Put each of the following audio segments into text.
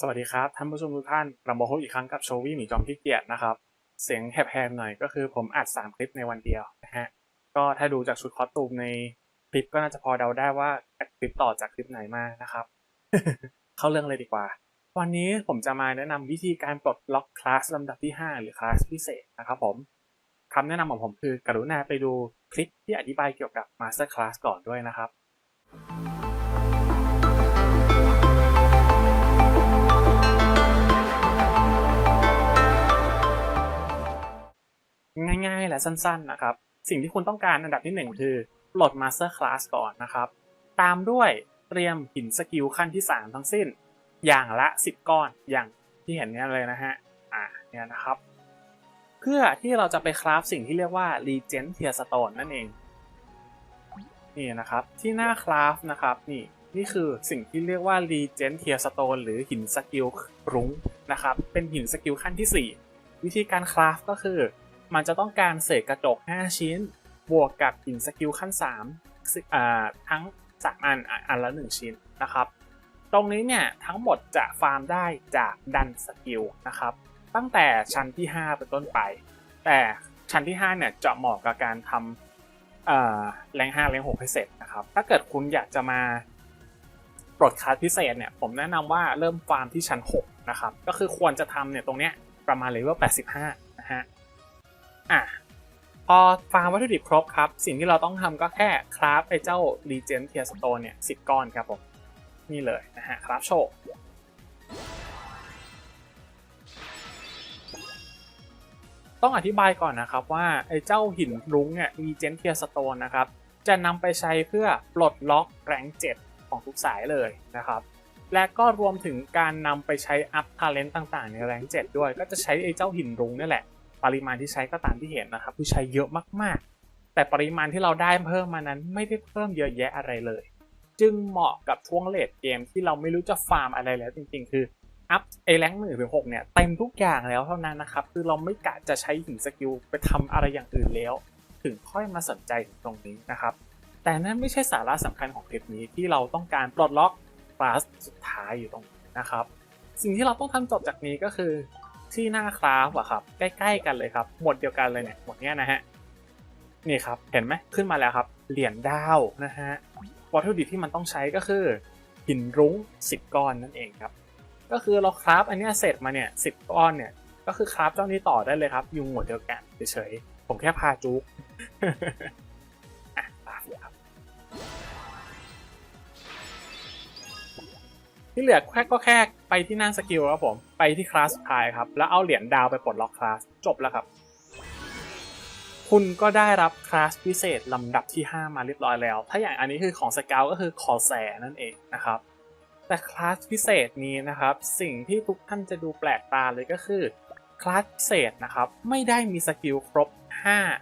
สวัสดีครับท่านผู้ชมทุกท่านกลับมาพบอีกครั้งกับโชวี่หมีจอมขี้เกียจนะครับ เสียงแหบๆหน่อยก็คือผมอัด 3 คลิปในวันเดียวนะฮะก็ถ้าดูจากชุดคอสตูมในคลิปก็น่าจะพอเดาได้ว่าคลิปต่อจากคลิปไหนมานะครับ เข้าเรื่องเลยดีกว่า วันนี้ผมจะมาแนะนำวิธีการปลดล็อกคลาสลำดับที่ 5 หรือคลาสพิเศษนะครับผมคำแนะนำของผมคือกรุณาไปดูคลิปที่อธิบายเกี่ยวกับ Master Class ก่อนด้วยนะครับ และสั้นๆนะครับ สิ่งที่คุณต้องการอันดับที่ 1 คือปลด Master Class ก่อนนะครับ ตามด้วยเตรียมหินสกิลขั้นที่ 3 ทั้งสิ้น อย่างละ 10 ก้อนอย่างที่เห็นเนี่ยเลยนะฮะอ่าเนี่ยนะครับ เพื่อที่เราจะไปคราฟสิ่งที่เรียกว่า Regent Tier Stone นั่นเองนี่นะครับที่หน้าคราฟนะครับนี่นี่คือสิ่งที่เรียกว่า Regent Tier Stone หรือหินสกิลรุ้งนะครับเป็นหินสกิลขั้นที่ 4 วิธีการคราฟก็คือ มันจะต้องการเศษกระจก 5 ชิ้น บวกกับหินสกิลขั้น3าทั้ง3อันอันละ 1 ชิ้นนะครับ ตรงนี้เนี่ยทั้งหมดจะฟาร์มได้จากดันสกิลนะครับ ตั้งแต่ชั้นที่ 5 เป็นต้นไป แต่ชั้นที่ 5 เนี่ยจะเหมาะกับการทำแรง5แรง6ให้เสร็จนะครับ ถ้าเกิดคุณอยากจะมาปลดคลาสพิเศษเนี่ยผมแนะนำว่าเริ่มฟาร์มที่ชั้น 6 นะครับ ก็คือควรจะทำเนี่ยตรงเนี้ยประมาณเลเวล85 นะฮะ อะพอฟาร์มวัตถุดิบครบครับ สิ่งที่เราต้องทำก็แค่คราฟไอ้เจ้า Regent Tier Stone เนี่ย10ก้อนครับผม นี่เลยนะฮะคราฟโชว์ต้องอธิบายก่อนนะครับว่าไอ้เจ้าหินรุ้งเนี่ย Regent Tier Stone นะครับ จะนำไปใช้เพื่อปลดล็อกแรง7ของทุกสายเลยนะครับ และก็รวมถึงการนำไปใช้อัพทาเลนต์ต่างๆ ในแรง7ด้วย ก็จะใช้ไอ้เจ้าหินรุ้งนี่แหละ ปริมาณที่ใช้ก็ตามที่เห็นนะครับคือใช้เยอะมากๆ แต่ปริมาณที่เราได้เพิ่มมานั้นไม่ได้เพิ่มเยอะแยะอะไรเลย จึงเหมาะกับช่วงเลดเกมที่เราไม่รู้จะฟาร์มอะไรแล้วจริงๆ คืออัพไอแรงหนึ่งถึงหกเนี่ยเต็มทุกอย่างแล้วเท่านั้นนะครับคือเราไม่กะจะใช้หินสกิลไปทำอะไรอย่างอื่นแล้ว ถึงค่อยมาสนใจถึงตรงนี้นะครับแต่นั่นไม่ใช่สาระสำคัญของคลิปนี้ที่เราต้องการปลดล็อกคลาสสุดท้ายอยู่ตรงนี้นะครับ สิ่งที่เราต้องทำจบจากนี้ก็คือ ที่หน้าคราฟอะครับ ใกล้ๆกันเลยครับ หมดเดียวกันเลยเนี่ยหมดเนี้ยนะฮะ นี่ครับ เห็นไหมขึ้นมาแล้วครับ เหรียญดาวนะฮะ วัตถุดิบที่มันต้องใช้ก็คือ หินรุ้ง 10 ก้อนนั่นเองครับ ก็คือเราคราฟอันเนี้ยเสร็จมาเนี่ยสิก้อนเนี่ย ก็คือคราฟเจ้านี้ต่อได้เลยครับ อยู่หมวดเดียวกันเฉยๆ ผมแค่พาจุก ที่เหลือแค่ก็แค่ไปที่หน้าสกิลครับผม ไปที่คลาสสุดท้ายครับ แล้วเอาเหรียญดาวไปปลดล็อกคลาส จบแล้วครับ คุณก็ได้รับคลาสพิเศษลำดับที่ 5 มาเรียบร้อยแล้ว ถ้าอย่างอันนี้คือของสเกลก็คือคอแสนั่นเองนะครับ แต่คลาสพิเศษนี้นะครับ สิ่งที่ทุกท่านจะดูแปลกตาเลยก็คือคลาสพิเศษนะครับ ไม่ได้มีสกิลครบ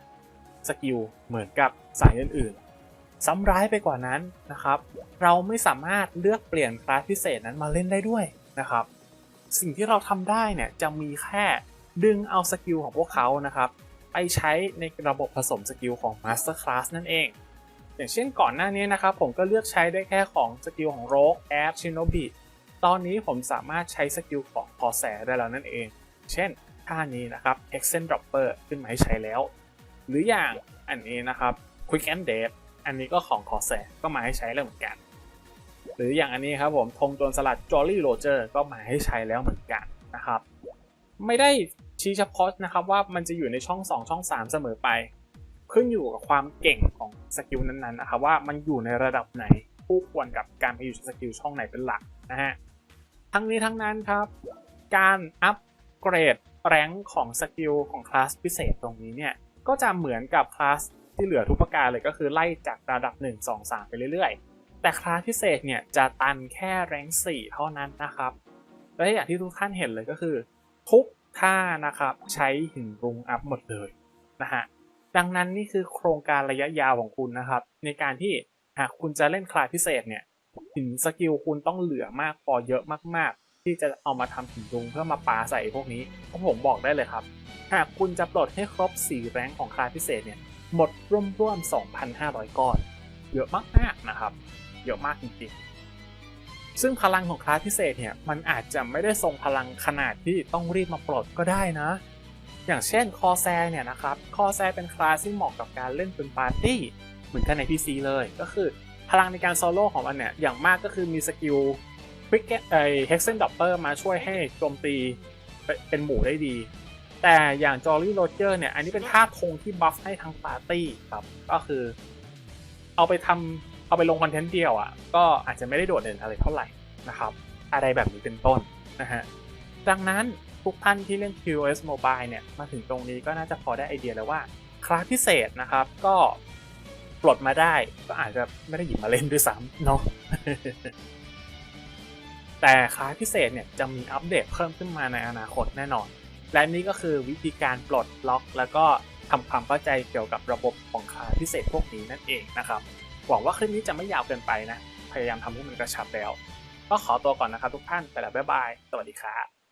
5 สกิลเหมือนกับสายอื่นๆ ซ้ำร้ายไปกว่านั้นนะครับ เราไม่สามารถเลือกเปลี่ยนคลาสพิเศษนั้นมาเล่นได้ด้วยนะครับ สิ่งที่เราทำได้เนี่ยจะมีแค่ดึงเอาสกิลของพวกเขานะครับ ไปใช้ในระบบผสมสกิลของ Master Class นั่นเอง อย่างเช่นก่อนหน้านี้นะครับ ผมก็เลือกใช้ได้แค่ของสกิลของ Rogue a p Shinobi ตอนนี้ผมสามารถใช้สกิลของ c o r s a i r ได้แล้วนั่นเอง เช่นท่านี้นะครับ Accent Dropper ขึ้นมาให้ใช้แล้ว หรืออย่างอันนี้นะครับ Quick and Dead อันนี้ก็ของ c o r s a i r ก็มาให้ใช้แล้วเหมือนกัน หรืออย่างอันนี้ครับผมธงโจรสลัด Jolly Roger ก็มาให้ใช้แล้วเหมือนกันนะครับ ไม่ได้ชี้เฉพาะนะครับว่ามันจะอยู่ในช่อง 2 ช่อง 3 เสมอไป ขึ้นอยู่กับความเก่งของสกิลนั้นๆนะครับว่ามันอยู่ในระดับไหนคู่ควรกับการไปอยู่สกิลช่องไหนเป็นหลักนะฮะทั้งนี้ทั้งนั้นครับ การอัปเกรดแรงของสกิลของคลาสพิเศษตรงนี้เนี่ยก็จะเหมือนกับคลาส ที่เหลือทุกประการเลยก็คือไล่จากระดับ 1 2 3 ไปเรื่อยๆ แต่คลาสพิเศษเนี่ยจะตันแค่แรง4 เท่านั้นนะครับ และอย่างที่ทุกท่านเห็นเลยก็คือ ทุกท่านะครับใช้หินรุงอัพหมดเลยนะฮะดังนั้นนี่คือโครงการระยะยาวของคุณนะครับ ในการที่หากคุณจะเล่นคลาสพิเศษเนี่ยหินสกิลคุณต้องเหลือมากพอเยอะมากๆ ที่จะเอามาทำหินรุงเพื่อมาปาใส่พวกนี้เพราะผมบอกได้เลยครับ หากคุณจะปลดให้ครบ 4 แรงของคลาสพิเศษเนี่ย หมดร่วมๆ 2,500 ก้อน เยอะมากๆนะครับ เยอะมากจริงๆ ซึ่งพลังของคลาสพิเศษเนี่ย มันอาจจะไม่ได้ทรงพลังขนาดที่ต้องรีบมาปลดก็ได้นะ อย่างเช่นคอแซเนี่ยนะครับ คอแซเป็นคลาสที่เหมาะกับการเล่นเป็นปาร์ตี้ เหมือนกันใน PC เลย ก็คือพลังในการโซโล่ของมันเนี่ย อย่างมากก็คือมีสกิลควิกไอเฮกเซนดับเปอร์มาช่วยให้โจมตีเป็นหมู่ได้ดี แต่อย่างจอร์รี่โรเจอร์เนี่ย อันนี้เป็นท่าธงที่บัฟให้ทั้งปาร์ตี้ครับ ก็คือ เอาไปทำเอาไปลงคอนเทนต์เดียวอะ่ะ ก็อาจจะไม่ได้โดดเด่นอะไรเท่าไหร่นะครับ อะไรแบบนี้เป็นต้นนะฮะดังนั้นทุกท่านที่เล่น QoS Mobile เนี่ย มาถึงตรงนี้ก็น่าจะพอได้ไอเดียแล้วว่า คลาสพิเศษนะครับ ก็ปลดมาได้ก็อาจจะไม่ได้หยิบมาเล่นด้วยซ้ำเนาะแต่คลาสพิเศษเนี่ยจะมีอัปเดตเพิ่มขึ้นมาในอนาคตแน่นอน และนี่ก็คือวิธีการปลดล็อก แล้วก็ทำความเข้าใจเกี่ยวกับระบบของคาพิเศษพวกนี้นั่นเองนะครับ หวังว่าคลิปนี้จะไม่ยาวเกินไปนะ พยายามทำให้มันกระชับแล้ว ก็ขอตัวก่อนนะครับทุกท่านไปแล้วบ๊ายบาย สวัสดีครับ